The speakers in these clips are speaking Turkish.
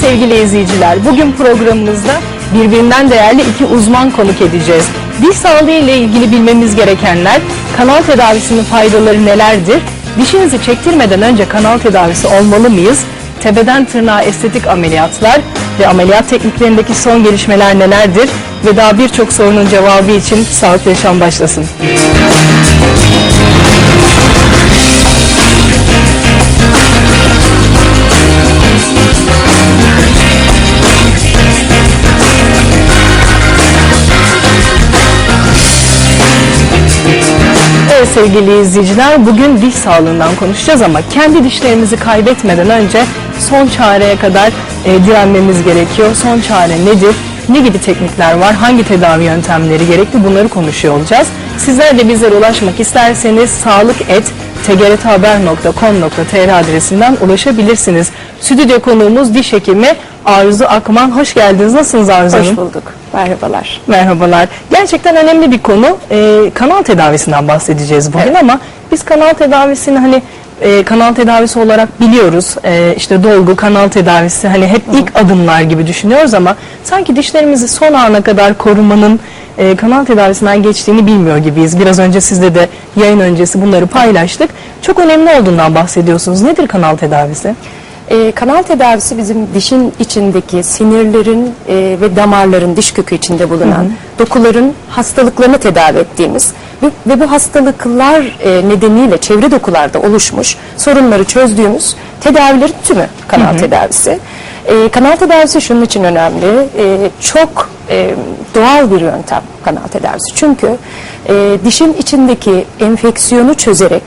sevgili izleyiciler. Bugün programımızda birbirinden değerli iki uzman konuk edeceğiz. Diş sağlığı ile ilgili bilmemiz gerekenler, kanal tedavisinin faydaları nelerdir? Dişinizi çektirmeden önce kanal tedavisi olmalı mıyız? Tepeden tırnağa estetik ameliyatlar ve ameliyat tekniklerindeki son gelişmeler nelerdir? Ve daha birçok sorunun cevabı için Sağlıklı Yaşam başlasın. Evet sevgili izleyiciler bugün diş sağlığından konuşacağız ama kendi dişlerimizi kaybetmeden önce son çareye kadar e, direnmemiz gerekiyor. Son çare nedir? Ne gibi teknikler var? Hangi tedavi yöntemleri gerekli? Bunları konuşuyor olacağız. Sizler de bizlere ulaşmak isterseniz sağlık et tgrthaber.com.tr adresinden ulaşabilirsiniz. Stüdyo konuğumuz diş hekimi Arzu Akman. Hoş geldiniz. Nasılsınız Arzu Hanım? Hoş bulduk. Merhabalar. Merhabalar. Gerçekten önemli bir konu. Ee, kanal tedavisinden bahsedeceğiz bugün ama biz kanal tedavisini hani e, kanal tedavisi olarak biliyoruz. E, işte dolgu, kanal tedavisi hani hep ilk adımlar gibi düşünüyoruz ama sanki dişlerimizi son ana kadar korumanın e, kanal tedavisinden geçtiğini bilmiyor gibiyiz. Biraz önce sizde de yayın öncesi bunları paylaştık. Çok önemli olduğundan bahsediyorsunuz. Nedir kanal tedavisi? Ee, kanal tedavisi bizim dişin içindeki sinirlerin e, ve damarların diş kökü içinde bulunan dokuların hastalıklarını tedavi ettiğimiz ve, ve bu hastalıklar e, nedeniyle çevre dokularda oluşmuş sorunları çözdüğümüz tedavilerin tümü kanal tedavisi. E, kanal tedavisi şunun için önemli. E, çok e, doğal bir yöntem kanal tedavisi. Çünkü e, dişin içindeki enfeksiyonu çözerek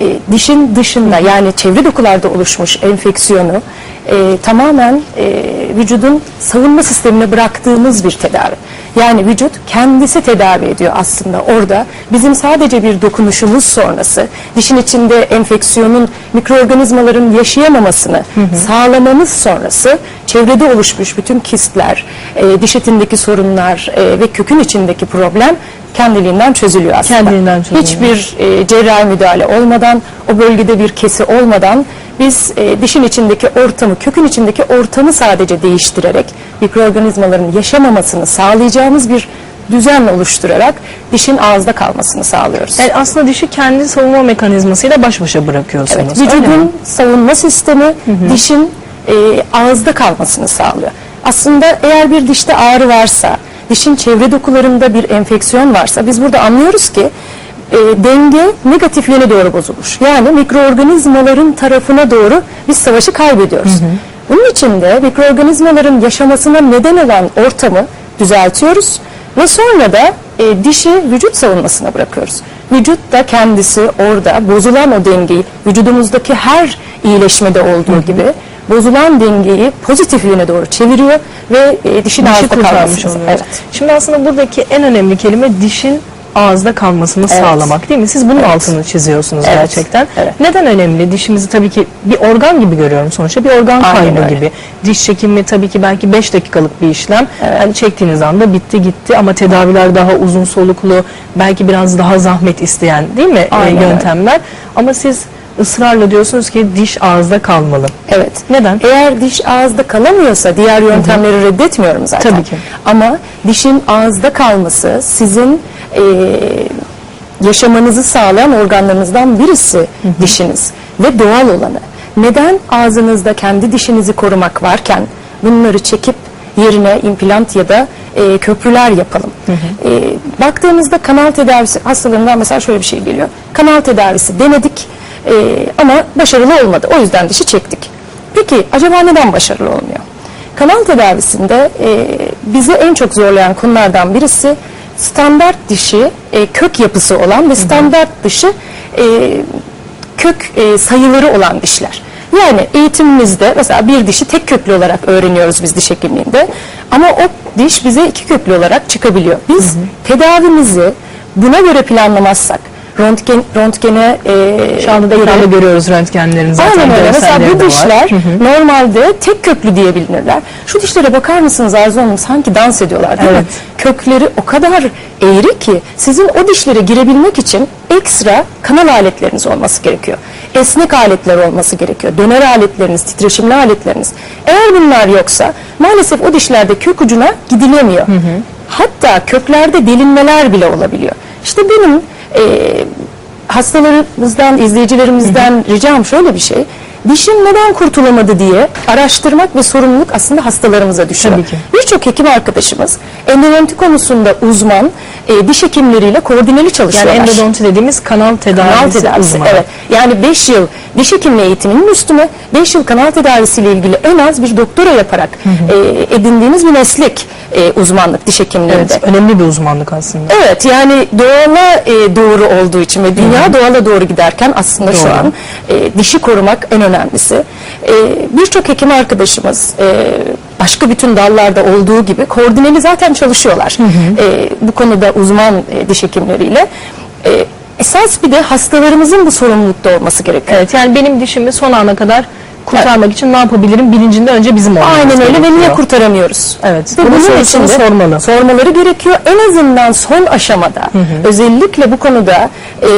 e, dişin dışında yani çevre dokularda oluşmuş enfeksiyonu e, tamamen e, vücudun savunma sistemine bıraktığımız bir tedavi. Yani vücut kendisi tedavi ediyor aslında orada. Bizim sadece bir dokunuşumuz sonrası dişin içinde enfeksiyonun mikroorganizmaların yaşayamamasını sağlamamız sonrası çevrede oluşmuş bütün kistler, e, diş etindeki sorunlar e, ve kökün içindeki problem kendiliğinden çözülüyor aslında. Kendiliğinden çözülüyor. Hiçbir e, cerrahi müdahale olmadan, o bölgede bir kesi olmadan biz e, dişin içindeki ortamı, kökün içindeki ortamı sadece değiştirerek mikroorganizmaların yaşamamasını sağlayacağımız bir düzen oluşturarak dişin ağızda kalmasını sağlıyoruz. Yani aslında dişi kendi savunma mekanizmasıyla baş başa bırakıyorsunuz. Evet, vücudun savunma sistemi dişin e, ağızda kalmasını sağlıyor. Aslında eğer bir dişte ağrı varsa, dişin çevre dokularında bir enfeksiyon varsa biz burada anlıyoruz ki e, denge negatif yöne doğru bozulmuş. Yani mikroorganizmaların tarafına doğru biz savaşı kaybediyoruz. Bunun için de mikroorganizmaların yaşamasına neden olan ortamı düzeltiyoruz ve sonra da e, dişi vücut savunmasına bırakıyoruz. Vücut da kendisi orada bozulan o dengeyi vücudumuzdaki her iyileşmede olduğu gibi bozulan dengeyi pozitif yöne doğru çeviriyor ve e, dişin dişi ağızda kurtarmış oluyoruz. Evet. Şimdi aslında buradaki en önemli kelime dişin ağızda kalmasını Evet. sağlamak değil mi? Siz bunun Evet. altını çiziyorsunuz Evet. gerçekten. Evet. Neden önemli? Dişimizi tabii ki bir organ gibi görüyorum sonuçta. Bir organ Aynen kaybı öyle. gibi. Diş çekimi tabii ki belki 5 dakikalık bir işlem. Yani çektiğiniz anda bitti gitti ama tedaviler daha uzun soluklu, belki biraz daha zahmet isteyen değil mi e, Aynen yöntemler? Ama siz ısrarla diyorsunuz ki diş ağızda kalmalı. Evet. Neden? Eğer diş ağızda kalamıyorsa diğer yöntemleri reddetmiyorum zaten. Tabii ki. Ama dişin ağızda kalması sizin e, yaşamanızı sağlayan organlarınızdan birisi dişiniz ve doğal olanı. Neden ağzınızda kendi dişinizi korumak varken bunları çekip yerine implant ya da e, köprüler yapalım. E, baktığımızda kanal tedavisi hastalığından mesela şöyle bir şey geliyor. Kanal tedavisi denedik e, ama başarılı olmadı. O yüzden dişi çektik. Peki acaba neden başarılı olmuyor? Kanal tedavisinde e, bizi en çok zorlayan konulardan birisi standart dişi e, kök yapısı olan ve standart dışı e, kök e, sayıları olan dişler. Yani eğitimimizde mesela bir dişi tek köklü olarak öğreniyoruz biz diş hekimliğinde ama o diş bize iki köklü olarak çıkabiliyor. Biz tedavimizi buna göre planlamazsak röntgen röntgene e, Şu anda da göre- görüyoruz röntgenlerin zaten Aynen öyle. Mesela bu dişler normalde tek köklü diye bilinirler. Şu dişlere bakar mısınız Arzu Hanım? Sanki dans ediyorlar değil mi? Evet. Kökleri o kadar eğri ki sizin o dişlere girebilmek için ekstra kanal aletleriniz olması gerekiyor. Esnek aletler olması gerekiyor. Döner aletleriniz, titreşimli aletleriniz. Eğer bunlar yoksa maalesef o dişlerde kök ucuna gidilemiyor. Hatta köklerde delinmeler bile olabiliyor. İşte benim e, hastalarımızdan, izleyicilerimizden ricam şöyle bir şey. Dişin neden kurtulamadı diye araştırmak ve sorumluluk aslında hastalarımıza düşüyor. Birçok hekim arkadaşımız endodonti konusunda uzman e, diş hekimleriyle koordineli Yani çalışıyorlar. endodonti dediğimiz kanal tedavisi, Kanal tedavisi, uzmanı. evet. Yani 5 yıl diş hekimliği eğitiminin üstüne 5 yıl kanal tedavisiyle ilgili en az bir doktora yaparak e, edindiğiniz bir meslek e, uzmanlık diş hekimliğinde. Evet, önemli bir uzmanlık aslında. Evet yani doğala e, doğru olduğu için ve dünya doğala doğru giderken aslında şu Doğru. an e, dişi korumak en önemlisi. E, Birçok hekim arkadaşımız e, başka bütün dallarda olduğu gibi koordineli zaten çalışıyorlar. E, bu konuda uzman e, diş hekimleriyle. E, esas bir de hastalarımızın bu sorumlulukta olması gerekiyor. Evet yani benim dişimi son ana kadar kurtarmak için ne yapabilirim bilincinde önce bizim olmamız Aynen öyle ve niye gerekiyor. kurtaramıyoruz? Evet, Ve bunun için de sormalı. Sormaları gerekiyor. En azından son aşamada özellikle bu konuda e,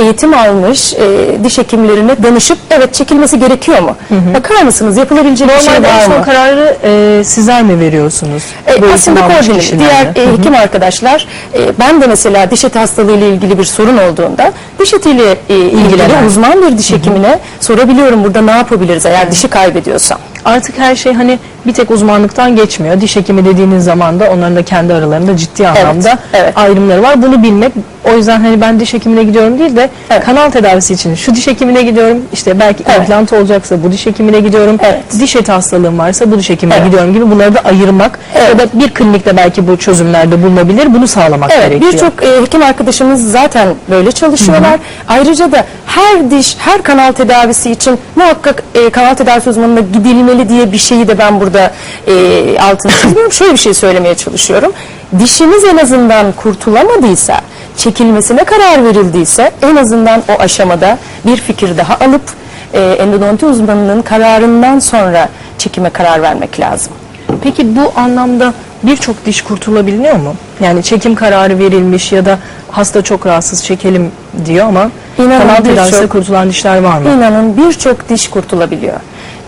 eğitim almış e, diş hekimlerine danışıp evet çekilmesi gerekiyor mu? Bakar mısınız yapılabilecek bir şey Normalde var son mı? kararı e, sizler mi veriyorsunuz? E, Bu aslında koordineli. Diğer e, hekim arkadaşlar e, ben de mesela diş eti hastalığı ile ilgili bir sorun olduğunda diş etiyle e, ilgili uzman bir diş hekimine sorabiliyorum burada ne yapabiliriz eğer dişi kaybediyorsam. Artık her şey hani bir tek uzmanlıktan geçmiyor. Diş hekimi dediğiniz zaman da onların da kendi aralarında ciddi anlamda evet. ayrımları var. Bunu bilmek o yüzden hani ben diş hekimine gidiyorum değil de Evet. kanal tedavisi için şu diş hekimine gidiyorum. İşte belki Evet. implant olacaksa bu diş hekimine gidiyorum. Evet. Diş eti hastalığım varsa bu diş hekimine Evet. gidiyorum gibi bunları da ayırmak Evet. ya da bir klinikte belki bu çözümlerde bulunabilir. Bunu sağlamak Evet, gerekiyor. birçok e, hekim arkadaşımız zaten böyle çalışıyorlar. Ayrıca da her diş, her kanal tedavisi için muhakkak e, kanal tedavisi uzmanına gidilmeli diye bir şeyi de ben burada e, altını çiziyorum. Şöyle bir şey söylemeye çalışıyorum. Dişiniz en azından kurtulamadıysa, çekilmesine karar verildiyse en azından o aşamada bir fikir daha alıp e, endodonti uzmanının kararından sonra çekime karar vermek lazım. Peki bu anlamda birçok diş kurtulabiliyor mu? Yani çekim kararı verilmiş ya da hasta çok rahatsız çekelim diyor ama İnanın kanal birçok- tedavisiyle kurtulan dişler var mı? İnanın birçok diş kurtulabiliyor.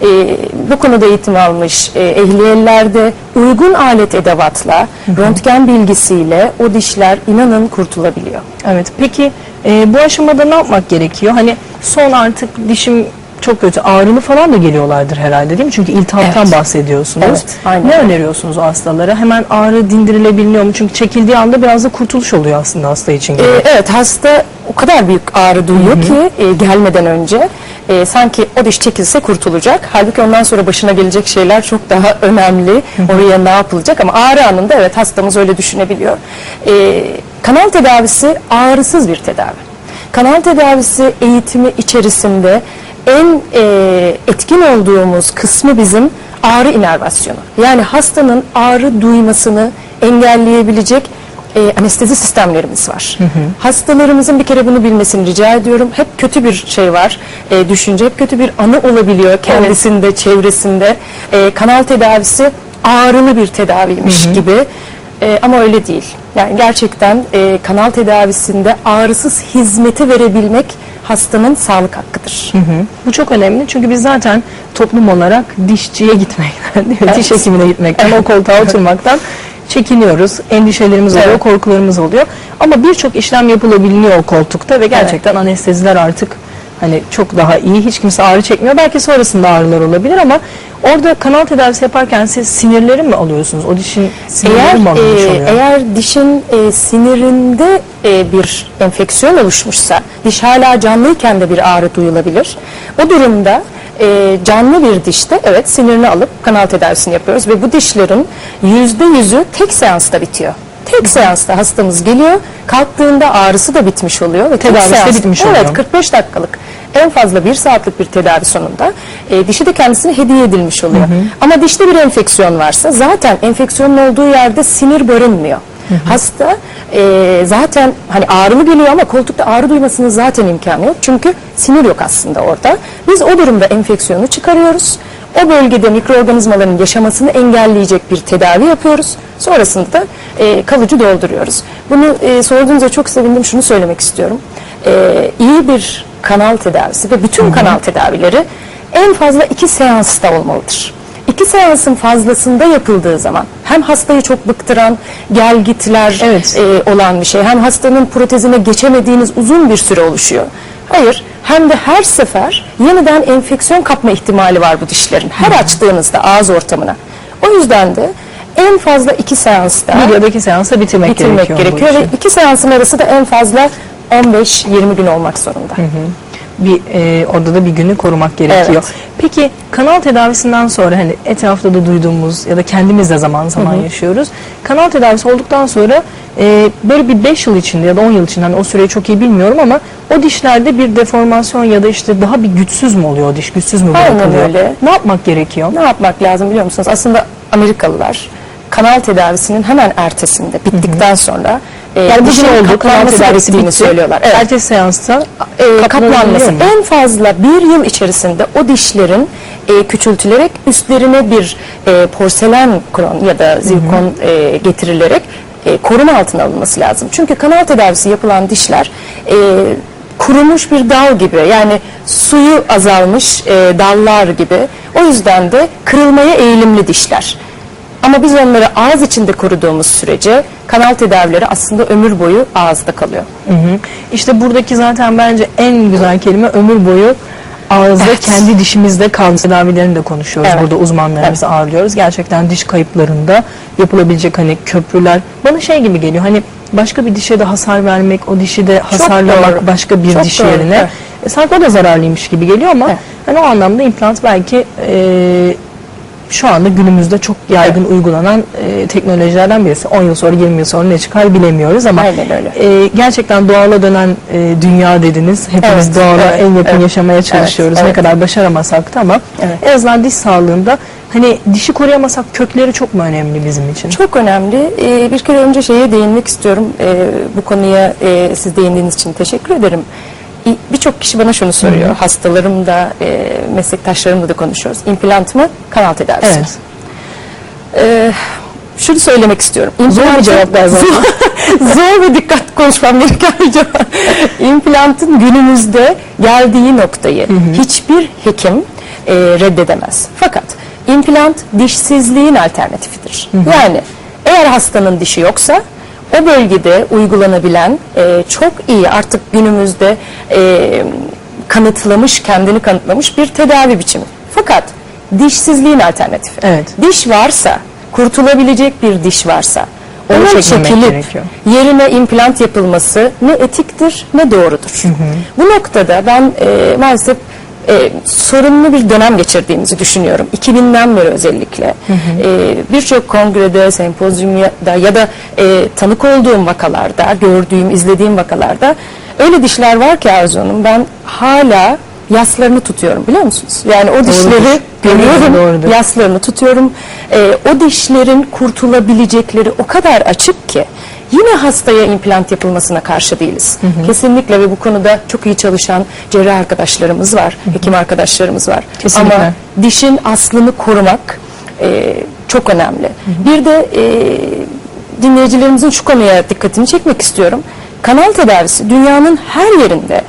Ee, bu konuda eğitim almış e, ehli ellerde uygun alet edevatla, röntgen bilgisiyle o dişler inanın kurtulabiliyor. Evet. Peki e, bu aşamada ne yapmak gerekiyor? Hani son artık dişim çok kötü ağrılı falan da geliyorlardır herhalde değil mi? Çünkü iltihaptan Evet. bahsediyorsunuz. Evet, aynen ne öneriyorsunuz o hastalara? Hemen ağrı dindirilebiliyor mu? Çünkü çekildiği anda biraz da kurtuluş oluyor aslında hasta için. gibi. Ee, evet hasta o kadar büyük ağrı duyuyor ki e, gelmeden önce e, sanki o diş çekilse kurtulacak. Halbuki ondan sonra başına gelecek şeyler çok daha önemli. Oraya ne yapılacak ama ağrı anında evet hastamız öyle düşünebiliyor. E, kanal tedavisi ağrısız bir tedavi. Kanal tedavisi eğitimi içerisinde en e, etkin olduğumuz kısmı bizim ağrı inervasyonu. Yani hastanın ağrı duymasını engelleyebilecek e, anestezi sistemlerimiz var. Hastalarımızın bir kere bunu bilmesini rica ediyorum. Hep kötü bir şey var, e, düşünce, hep kötü bir anı olabiliyor kendisinde, çevresinde. E, kanal tedavisi ağrılı bir tedaviymiş gibi. E, ama öyle değil. Yani gerçekten e, kanal tedavisinde ağrısız hizmeti verebilmek hastanın sağlık hakkıdır. Hı. Bu çok önemli çünkü biz zaten toplum olarak dişçiye gitmekten? Evet. diş hekimine gitmekten, o koltuğa oturmaktan çekiniyoruz. Endişelerimiz oluyor, Evet. korkularımız oluyor. Ama birçok işlem yapılabiliyor o koltukta ve gerçekten anesteziler artık hani çok daha iyi. Hiç kimse ağrı çekmiyor. Belki sonrasında ağrılar olabilir ama orada kanal tedavisi yaparken siz sinirleri mi alıyorsunuz? O dişin sinirleri Eğer mi alınmış e, oluyor? eğer dişin e, sinirinde e, bir enfeksiyon oluşmuşsa, diş hala canlıyken de bir ağrı duyulabilir. O durumda e, canlı bir dişte evet sinirini alıp kanal tedavisini yapıyoruz ve bu dişlerin yüzde yüzü tek seansta bitiyor. Tek seansta hastamız geliyor, kalktığında ağrısı da bitmiş oluyor ve Tedavisi de seans- bitmiş evet, oluyor. 45 dakikalık en fazla bir saatlik bir tedavi sonunda e, dişi de kendisine hediye edilmiş oluyor. Ama dişte bir enfeksiyon varsa zaten enfeksiyonun olduğu yerde sinir barınmıyor. Hasta e, zaten hani ağrılı geliyor ama koltukta ağrı duymasının zaten imkanı yok. Çünkü sinir yok aslında orada. Biz o durumda enfeksiyonu çıkarıyoruz. O bölgede mikroorganizmaların yaşamasını engelleyecek bir tedavi yapıyoruz. Sonrasında da e, kalıcı dolduruyoruz. Bunu e, sorduğunuzda çok sevindim. Şunu söylemek istiyorum. E, iyi bir kanal tedavisi ve bütün kanal tedavileri en fazla iki seansta olmalıdır. İki seansın fazlasında yapıldığı zaman hem hastayı çok bıktıran gelgitler Evet. e, olan bir şey hem hastanın protezine geçemediğiniz uzun bir süre oluşuyor. Hayır hem de her sefer yeniden enfeksiyon kapma ihtimali var bu dişlerin. Her açtığınızda ağız ortamına. O yüzden de en fazla iki seansta Bir ya da iki seansa bitirmek, bitirmek gerekiyor. gerekiyor ve iki seansın arası da en fazla 15-20 gün olmak zorunda. bir e, orada da bir günü korumak gerekiyor. Evet. Peki kanal tedavisinden sonra hani etrafta da duyduğumuz ya da kendimiz de zaman zaman yaşıyoruz. Kanal tedavisi olduktan sonra e, böyle bir 5 yıl içinde ya da 10 yıl içinde hani o süreyi çok iyi bilmiyorum ama o dişlerde bir deformasyon ya da işte daha bir güçsüz mü oluyor o diş? Güçsüz mü Aynen bırakılıyor? öyle. Ne yapmak gerekiyor? Ne yapmak lazım biliyor musunuz? Aslında Amerikalılar kanal tedavisinin hemen ertesinde bittikten sonra e, Yani dişin oldu kanal kaplanması tedavisi gerektiğini bitti. söylüyorlar. Evet. Ertesi seansta e, kaplanması en fazla bir yıl içerisinde o dişlerin e, küçültülerek üstlerine bir e, porselen kron ya da zirkon e, getirilerek e, koruma altına alınması lazım. Çünkü kanal tedavisi yapılan dişler e, kurumuş bir dal gibi yani suyu azalmış e, dallar gibi. O yüzden de kırılmaya eğilimli dişler. Ama biz onları ağız içinde koruduğumuz sürece kanal tedavileri aslında ömür boyu ağızda kalıyor. Hı hı. İşte buradaki zaten bence en güzel kelime ömür boyu ağızda Evet. kendi dişimizde kalma tedavilerini de konuşuyoruz. Evet. Burada uzmanlarımızı ağırlıyoruz. Gerçekten diş kayıplarında yapılabilecek hani köprüler. Bana şey gibi geliyor hani başka bir dişe de hasar vermek, o dişi de hasarlamak doğru. başka bir Çok diş doğru, yerine. evet. E, sanki o da zararlıymış gibi geliyor ama Evet. hani o anlamda implant belki e, şu anda günümüzde çok yaygın uygulanan e, teknolojilerden birisi. 10 yıl sonra 20 yıl sonra ne çıkar bilemiyoruz ama Aynen öyle. e, gerçekten doğala dönen e, dünya dediniz. Hepimiz Evet, doğala evet, en yakın evet. yaşamaya çalışıyoruz. Evet, Ne evet. kadar başaramasak da ama Evet. en azından diş sağlığında hani dişi koruyamasak kökleri çok mu önemli bizim için? Çok önemli. Ee, bir kere önce şeye değinmek istiyorum. Ee, bu konuya e, siz değindiğiniz için teşekkür ederim. Birçok kişi bana şunu soruyor. Hastalarım da, e, meslektaşlarımla da konuşuyoruz. İmplant mı, kanal tedavisi mi? Evet. Ee, şunu söylemek istiyorum. Zor bir cevap ver zaten. Zor ve dikkat konuşmam gereken bir cevap. İmplantın günümüzde geldiği noktayı hiçbir hekim e, reddedemez. Fakat implant dişsizliğin alternatifidir. Yani eğer hastanın dişi yoksa o bölgede uygulanabilen e, çok iyi artık günümüzde e, kanıtlamış, kendini kanıtlamış bir tedavi biçimi. Fakat dişsizliğin alternatifi. Evet. Diş varsa, kurtulabilecek bir diş varsa, Onu onun çekilip gerekiyor. yerine implant yapılması ne etiktir ne doğrudur. Bu noktada ben e, maalesef e, sorunlu bir dönem geçirdiğimizi düşünüyorum. 2000'den beri özellikle. E, Birçok kongrede, sempozyumda ya da e, tanık olduğum vakalarda, gördüğüm, izlediğim vakalarda öyle dişler var ki Arzu Hanım ben hala yaslarını tutuyorum biliyor musunuz? Yani o dişleri görüyorum, Doğrudur. yaslarını tutuyorum. Ee, o dişlerin kurtulabilecekleri o kadar açık ki yine hastaya implant yapılmasına karşı değiliz. Kesinlikle ve bu konuda çok iyi çalışan cerrah arkadaşlarımız var, hekim arkadaşlarımız var. Kesinlikle. Ama dişin aslını korumak e, çok önemli. Bir de e, dinleyicilerimizin şu konuya dikkatini çekmek istiyorum. Kanal tedavisi dünyanın her yerinde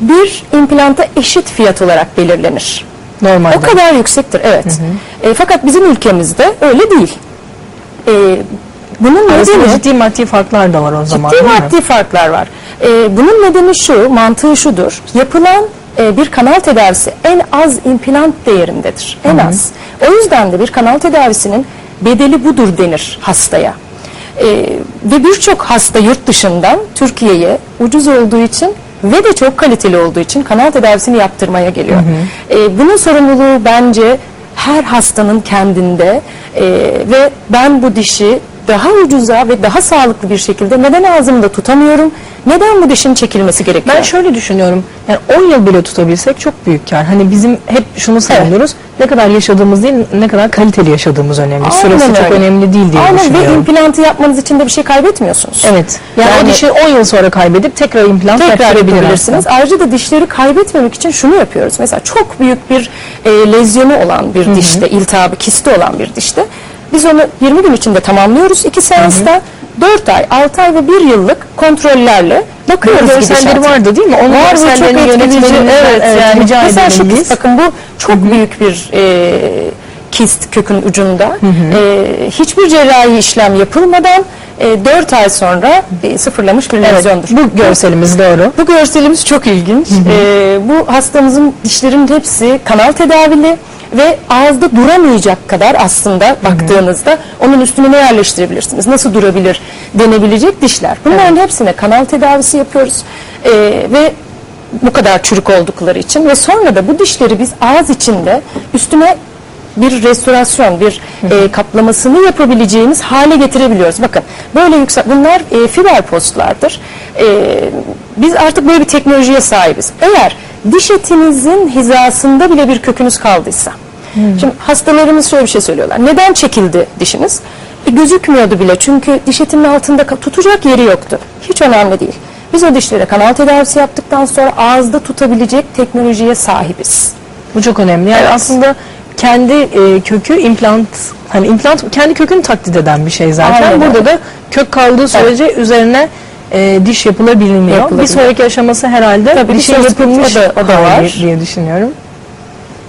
bir implanta eşit fiyat olarak belirlenir. Normalde. O kadar yüksektir evet. E, fakat bizim ülkemizde öyle değil. E, bunun Arasında nedeni ciddi maddi farklar da var o zaman ciddi değil mi? maddi farklar var. E, bunun nedeni şu, mantığı şudur. Yapılan e, bir kanal tedavisi en az implant değerindedir. En az. O yüzden de bir kanal tedavisinin bedeli budur denir hastaya. E, ve birçok hasta yurt dışından Türkiye'ye ucuz olduğu için ve de çok kaliteli olduğu için kanal tedavisini yaptırmaya geliyor. E, bunun sorumluluğu bence her hastanın kendinde e, ve ben bu dişi daha ucuza ve daha sağlıklı bir şekilde neden ağzımda tutamıyorum, Neden bu dişin çekilmesi gerekiyor? Ben şöyle düşünüyorum. Yani 10 yıl bile tutabilsek çok büyük kar. Hani bizim hep şunu savunuyoruz. Ne kadar yaşadığımız değil, ne kadar kaliteli yaşadığımız önemli. Aynen Sırası çok öyle. önemli değil diye Aynen ve düşünüyorum. implantı yapmanız için de bir şey kaybetmiyorsunuz. Evet. Yani, Yani- o dişi 10 yıl sonra kaybedip tekrar implant tekrar yaptırabilir yapabilirsiniz. Ayrıca da dişleri kaybetmemek için şunu yapıyoruz. Mesela çok büyük bir e, lezyonu olan bir dişte, iltihabı, kisti olan bir dişte biz onu 20 gün içinde tamamlıyoruz. 2 seansta 4 ay, 6 ay ve 1 yıllık kontrollerle bakıyoruz görselleri gidişata. vardı değil mi? Onun Var bu çok etkileyici. Evet, evet, yani mesela şu bakın bu çok büyük bir e, kist kökün ucunda. E, hiçbir cerrahi işlem yapılmadan e, 4 ay sonra e, sıfırlamış bir lezyondur. Bu görselimiz doğru. Bu görselimiz çok ilginç. Ee, bu hastamızın dişlerinin hepsi kanal tedavili ve ağızda duramayacak kadar aslında baktığınızda onun üstüne ne yerleştirebilirsiniz, nasıl durabilir denebilecek dişler. Bunların hepsine kanal tedavisi yapıyoruz Ee, ve bu kadar çürük oldukları için ve sonra da bu dişleri biz ağız içinde üstüne bir restorasyon, bir e, kaplamasını yapabileceğimiz hale getirebiliyoruz. Bakın böyle yüksek, bunlar e, fiber postlardır. E, biz artık böyle bir teknolojiye sahibiz. Eğer diş etinizin hizasında bile bir kökünüz kaldıysa, şimdi hastalarımız şöyle bir şey söylüyorlar. Neden çekildi dişiniz? E, gözükmüyordu bile çünkü diş etinin altında tutacak yeri yoktu. Hiç önemli değil. Biz o dişlere kanal tedavisi yaptıktan sonra ağızda tutabilecek teknolojiye sahibiz. Bu çok önemli. Yani Evet. aslında kendi e, kökü implant hani implant kendi kökünü taklit eden bir şey zaten. Aynen Burada da kök kaldığı sürece üzerine e, diş yapılabiliyor. Yapılabiliyor. Bir sonraki aşaması herhalde Tabii, bir dişin sonraki- yapılmış o da- o da var. diye düşünüyorum.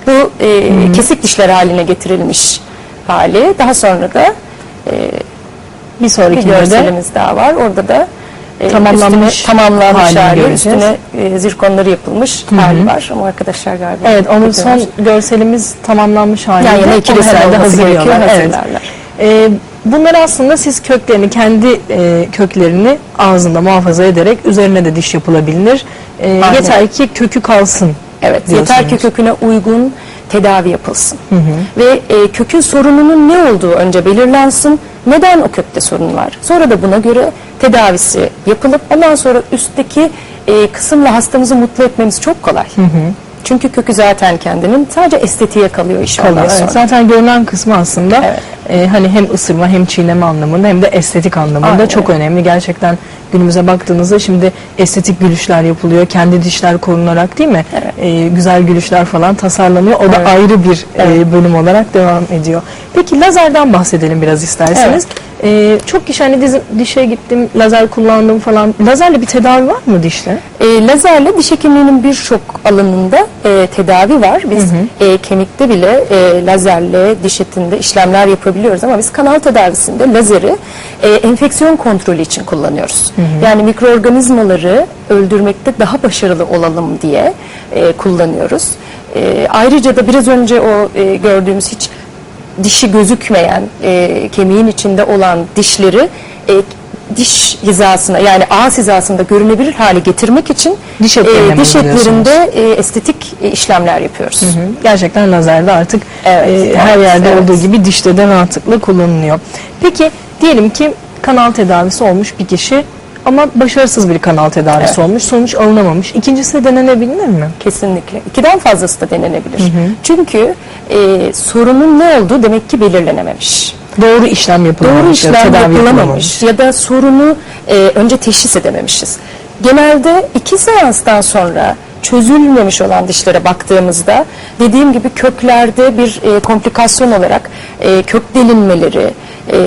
Bu e, kesik dişler haline getirilmiş hali. Daha sonra da Bir bir sonrakinde de görselimiz daha var. Orada da e, Tamamlanmış üstüne, tamamlanmış hali, göreceğiz. üstüne e, zirkonları yapılmış hali var. Ama arkadaşlar galiba Evet onun son görselimiz tamamlanmış haliyle. yani yine iki Onu resim herhalde olması gerekiyor, hazırlıyorlar. Evet. Ee, bunları aslında siz köklerini, kendi e, köklerini ağzında muhafaza ederek üzerine de diş yapılabilir. Aynen. yeter ki kökü kalsın. Evet, yeter ki köküne uygun tedavi yapılsın. Ve e, kökün sorununun ne olduğu önce belirlensin. Neden o kökte sorun var? Sonra da buna göre tedavisi yapılıp ondan sonra üstteki e, kısımla hastamızı mutlu etmemiz çok kolay. Çünkü kökü zaten kendinin sadece estetiğe kalıyor inşallah kalıyor. Evet, sonra. zaten görünen kısmı aslında Evet. e, hani hem ısırma hem çiğneme anlamında hem de estetik anlamında Aynen çok önemli. Gerçekten günümüze baktığınızda şimdi estetik gülüşler yapılıyor. Kendi dişler korunarak değil mi? Evet. E, güzel gülüşler falan tasarlanıyor. O da Evet. ayrı bir e, Evet. bölüm olarak devam ediyor. Peki lazerden bahsedelim biraz isterseniz. E, çok kişi hani dizi- dişe gittim, lazer kullandım falan. Lazerle bir tedavi var mı dişle? E, lazerle diş hekimliğinin birçok alanında e, tedavi var. Biz e, kemikte bile e, lazerle diş etinde işlemler yapabiliyoruz ama biz kanal tedavisinde lazeri e, enfeksiyon kontrolü için kullanıyoruz. Yani mikroorganizmaları öldürmekte daha başarılı olalım diye e, kullanıyoruz. E, ayrıca da biraz önce o e, gördüğümüz hiç dişi gözükmeyen e, kemiğin içinde olan dişleri e, diş hizasına yani ağız hizasında görünebilir hale getirmek için Diş mi diş etlerinde e, estetik e, işlemler yapıyoruz. Hı, Gerçekten lazerde artık Evet, e, her evet, yerde evet. olduğu gibi dişte de rahatlıkla kullanılıyor. Peki diyelim ki kanal tedavisi olmuş bir kişi ama başarısız bir kanal tedavisi Evet. olmuş, sonuç alınamamış. İkincisi de denenebilir mi? Kesinlikle. İkiden fazlası da denenebilir. Çünkü e, sorunun ne olduğu demek ki belirlenememiş. Doğru işlem yapılamamış. Doğru ya da işlem tedavi yapılamamış ya da sorunu e, önce teşhis edememişiz. Genelde iki seanstan sonra çözülmemiş olan dişlere baktığımızda dediğim gibi köklerde bir e, komplikasyon olarak e, kök delinmeleri, e,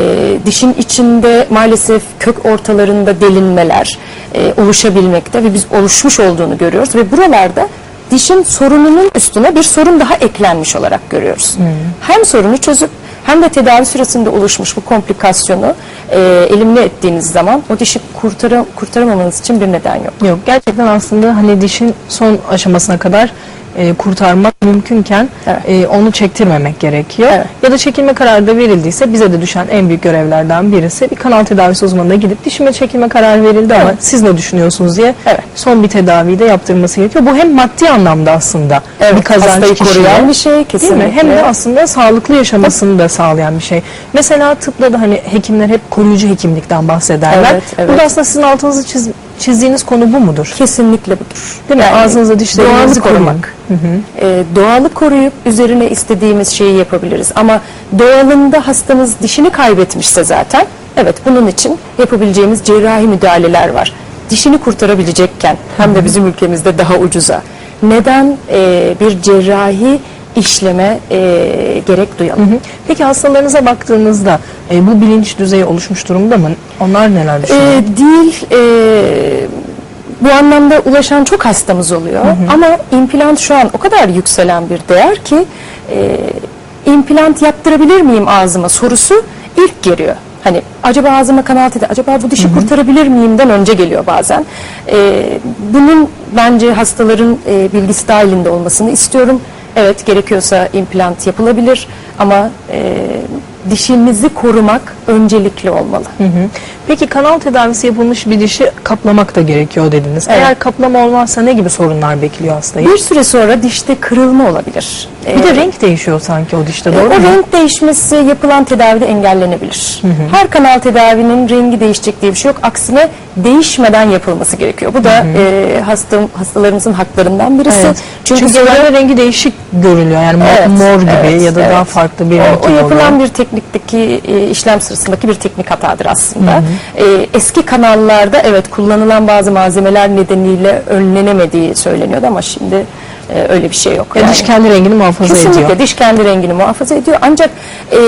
dişin içinde maalesef kök ortalarında delinmeler e, oluşabilmekte ve biz oluşmuş olduğunu görüyoruz ve buralarda dişin sorununun üstüne bir sorun daha eklenmiş olarak görüyoruz. Hem sorunu çözüp hem de tedavi süresinde oluşmuş bu komplikasyonu e, elimine ettiğiniz zaman o dişi kurtara, kurtaramamanız için bir neden yok. Yok gerçekten aslında hani dişin son aşamasına kadar e, kurtarmak mümkünken Evet. e, onu çektirmemek gerekiyor. Evet. Ya da çekilme kararı da verildiyse bize de düşen en büyük görevlerden birisi bir kanal tedavisi uzmanına gidip dişime çekilme kararı verildi ama Evet. siz ne düşünüyorsunuz diye Evet. son bir tedaviyi de yaptırması gerekiyor. Bu hem maddi anlamda aslında bir kazanç hastayı koruyan bir şey Değil kesinlikle. mi? Hem de aslında sağlıklı yaşamasını da sağlayan bir şey. Mesela tıpta da hani hekimler hep koruyucu hekimlikten bahsederler. Evet, evet. Burada aslında sizin altınızı çiz, çizdiğiniz konu bu mudur? Kesinlikle budur. Değil mi? Ağzınıza dişlerinizi doğalı koruyun. korumak. Ee, doğalı koruyup üzerine istediğimiz şeyi yapabiliriz. Ama doğalında hastamız dişini kaybetmişse zaten evet bunun için yapabileceğimiz cerrahi müdahaleler var. Dişini kurtarabilecekken hem de bizim ülkemizde daha ucuza. Neden e, bir cerrahi işleme e, gerek duyalım? Hı. Peki hastalarınıza baktığınızda e, bu bilinç düzeyi oluşmuş durumda mı? Onlar neler düşünüyor? Ee, değil e, bu anlamda ulaşan çok hastamız oluyor ama implant şu an o kadar yükselen bir değer ki e, implant yaptırabilir miyim ağzıma sorusu ilk geliyor. Hani acaba ağzıma kanal tedi, acaba bu dişi kurtarabilir miyimden önce geliyor bazen. E, bunun bence hastaların e, bilgisi dahilinde olmasını istiyorum. Evet gerekiyorsa implant yapılabilir ama e, dişimizi korumak öncelikli olmalı. Hı hı. Peki kanal tedavisi yapılmış bir dişi kaplamak da gerekiyor dediniz. Evet. Eğer kaplama olmazsa ne gibi sorunlar bekliyor hastayı? Bir süre sonra dişte kırılma olabilir. Bir de Ee, renk değişiyor sanki o dişte e, doğru o mu? renk değişmesi yapılan tedavide engellenebilir. Her kanal tedavinin rengi değişecek diye bir şey yok. Aksine değişmeden yapılması gerekiyor. Bu da e, hasta, hastalarımızın haklarından birisi. Evet. Çünkü, Çünkü genelde rengi değişik görülüyor. Yani mor, Evet, mor gibi evet, ya da evet. daha farklı bir O, renk o oluyor. yapılan bir teknikteki e, işlem sırasındaki bir teknik hatadır aslında. E, eski kanallarda evet kullanılan bazı malzemeler nedeniyle önlenemediği söyleniyordu ama şimdi e, öyle bir şey yok. Ya Yani- diş kendi rengini muhafaza Kesinlikle ediyor. diş kendi rengini muhafaza ediyor. Ancak e,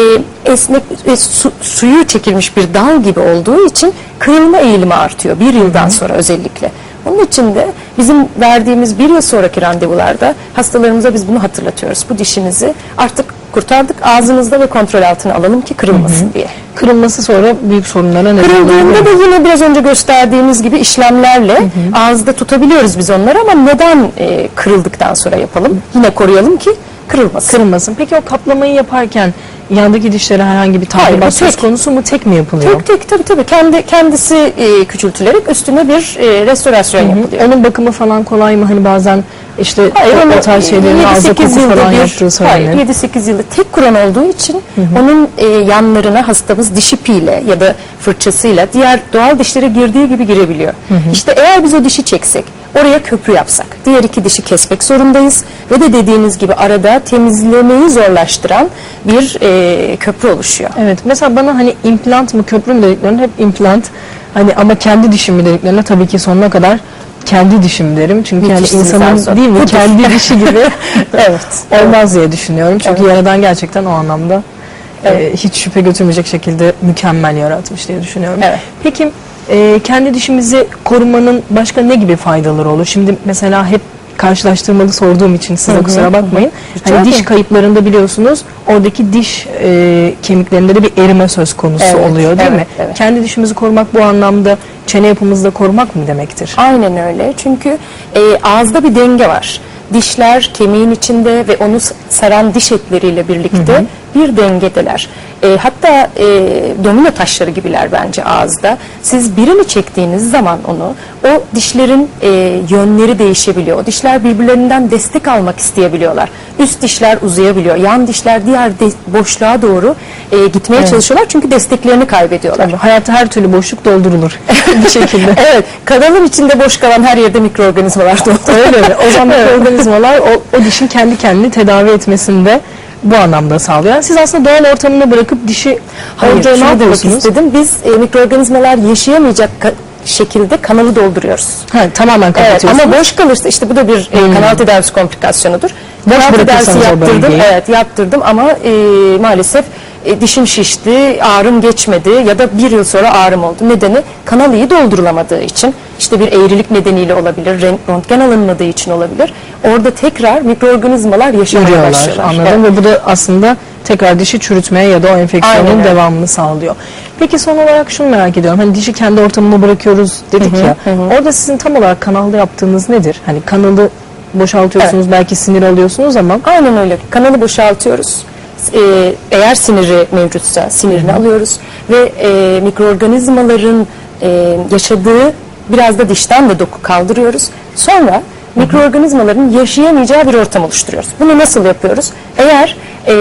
esnek e, su- suyu çekilmiş bir dal gibi olduğu için kırılma eğilimi artıyor bir yıldan sonra özellikle. Onun için de bizim verdiğimiz bir yıl sonraki randevularda hastalarımıza biz bunu hatırlatıyoruz. Bu dişinizi artık kurtardık ağzınızda ve kontrol altına alalım ki kırılmasın diye. Kırılması sonra büyük sorunlara neden Kırıldığında da yine biraz önce gösterdiğimiz gibi işlemlerle ağızda tutabiliyoruz biz onları ama neden e, kırıldıktan sonra yapalım? Yine koruyalım ki kırılmasın. Kırılmasın. Peki o kaplamayı yaparken yandaki dişlere herhangi bir tahribat söz konusu mu? Tek mi yapılıyor? Tek tek tabii tabii kendi kendisi e, küçültülerek üstüne bir e, restorasyon yapılıyor. Onun bakımı falan kolay mı? Hani bazen işte Hayır, o, o tarz şeylerin 7-8 ağza koku yılda falan bir- yaptığı söylenir. Hayır 7-8 yılda tek kuran olduğu için onun e, yanlarına hastamız diş ipiyle ya da fırçasıyla diğer doğal dişlere girdiği gibi girebiliyor. İşte eğer biz o dişi çeksek oraya köprü yapsak diğer iki dişi kesmek zorundayız ve de dediğiniz gibi arada temizlemeyi zorlaştıran bir e, köprü oluşuyor. Evet. Mesela bana hani implant mı köprü mü dediklerinde hep implant. Hani ama kendi dişim mi dediklerinde tabii ki sonuna kadar kendi dişim derim. Çünkü yani insanın değil mi kendi dişi gibi Evet. olmaz diye düşünüyorum. Çünkü Evet. yaradan gerçekten o anlamda e, hiç şüphe götürmeyecek şekilde mükemmel yaratmış diye düşünüyorum. Evet. Peki e, kendi dişimizi korumanın başka ne gibi faydaları olur? Şimdi mesela hep karşılaştırmalı sorduğum için size Hı hı, kusura bakmayın. Rica Hani diş kayıplarında biliyorsunuz oradaki diş e, kemiklerinde de bir erime söz konusu Evet, oluyor değil evet, mi? evet. Kendi dişimizi korumak bu anlamda çene yapımızı da korumak mı demektir? Aynen öyle. Çünkü e, ağızda bir denge var. Dişler kemiğin içinde ve onu saran diş etleriyle birlikte bir dengedeler. E, hatta e, domino taşları gibiler bence ağızda. Siz birini çektiğiniz zaman onu, o dişlerin e, yönleri değişebiliyor. O dişler birbirlerinden destek almak isteyebiliyorlar. Üst dişler uzayabiliyor. Yan dişler diğer de- boşluğa doğru e, gitmeye Evet. çalışıyorlar çünkü desteklerini kaybediyorlar. Tabii, hayatta her türlü boşluk doldurulur bir şekilde. evet, kanalın içinde boş kalan her yerde mikroorganizmalar dolu. Öyle mi? O zaman mikroorganizmalar o, o dişin kendi kendini tedavi etmesinde bu anlamda sağlıyor. Siz aslında doğal ortamına bırakıp dişi Hayır, orada ne şunu demek yapıyorsunuz? istedim. Biz e, mikroorganizmalar yaşayamayacak ka- şekilde kanalı dolduruyoruz. Ha, tamamen Evet, kapatıyorsunuz. ama boş kalırsa işte bu da bir e, kanal tedavisi komplikasyonudur. Boş kanal tedavisi bırakırsanız o yaptırdım. bölgeyi. Evet, yaptırdım ama e, maalesef e, dişim şişti, ağrım geçmedi ya da bir yıl sonra ağrım oldu. Nedeni kanal iyi doldurulamadığı için, işte bir eğrilik nedeniyle olabilir, röntgen alınmadığı için olabilir. Orada tekrar mikroorganizmalar yaşamaya Görüyorlar. başlıyorlar. Anladım Evet. ve bu da aslında tekrar dişi çürütmeye ya da o enfeksiyonun Aynen devamını sağlıyor. Peki son olarak şunu merak ediyorum. Hani dişi kendi ortamına bırakıyoruz dedik ya. Orada sizin tam olarak kanalda yaptığınız nedir? Hani kanalı boşaltıyorsunuz, belki sinir alıyorsunuz ama Aynen öyle. Kanalı boşaltıyoruz. Ee, eğer siniri mevcutsa sinirini alıyoruz ve e, mikroorganizmaların e, yaşadığı biraz da dişten de doku kaldırıyoruz. Sonra mikroorganizmaların yaşayamayacağı bir ortam oluşturuyoruz. Bunu nasıl yapıyoruz? Eğer e,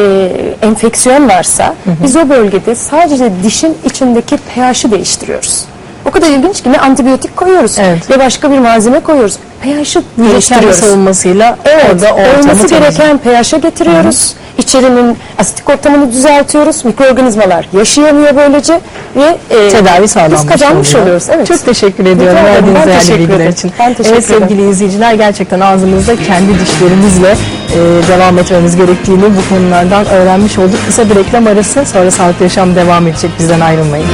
enfeksiyon varsa biz o bölgede sadece dişin içindeki pH'i değiştiriyoruz. O kadar ilginç ki ne antibiyotik koyuyoruz Evet. ne başka bir malzeme koyuyoruz. pH'ı Kendi değiştiriyoruz. savunmasıyla Evet, orada olması gereken pH'e getiriyoruz. İçerinin asitik ortamını düzeltiyoruz. Mikroorganizmalar yaşayamıyor böylece ve e, tedavi sağlanmış biz kazanmış oluyor. oluyoruz. Evet. Çok teşekkür ediyorum ederim. verdiğiniz Ben değerli bilgiler ederim. için. Ben teşekkür evet ederim. sevgili izleyiciler gerçekten ağzımızda kendi dişlerimizle e, devam etmemiz gerektiğini bu konulardan öğrenmiş olduk. Kısa bir reklam arası sonra sağlıklı yaşam devam edecek bizden ayrılmayın.